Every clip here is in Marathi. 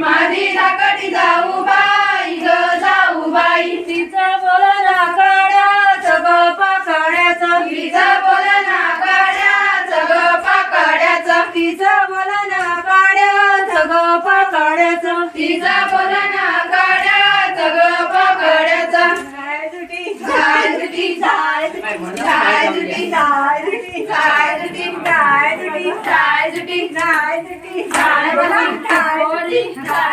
माझी धाकटी जाऊ बाई ग जाऊ बाई. तिचा बोल ना काढ्याच ग पाकाड्याच तिचा बोल ना काढ्याच ग पाकाड्याच तिचा बोल ना काढ्याच ग पाकाड्याच तिचा बोल ना काढ्याच ग पाकाड्याच झाड तुटी झाड तुटी झाड तुटी झाड तुटी झाड तुटी झाड तुटी झाड तुटी. झाड तुटी. झाड Happy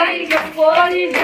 పోలీస్ పోలీస్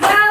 Bye.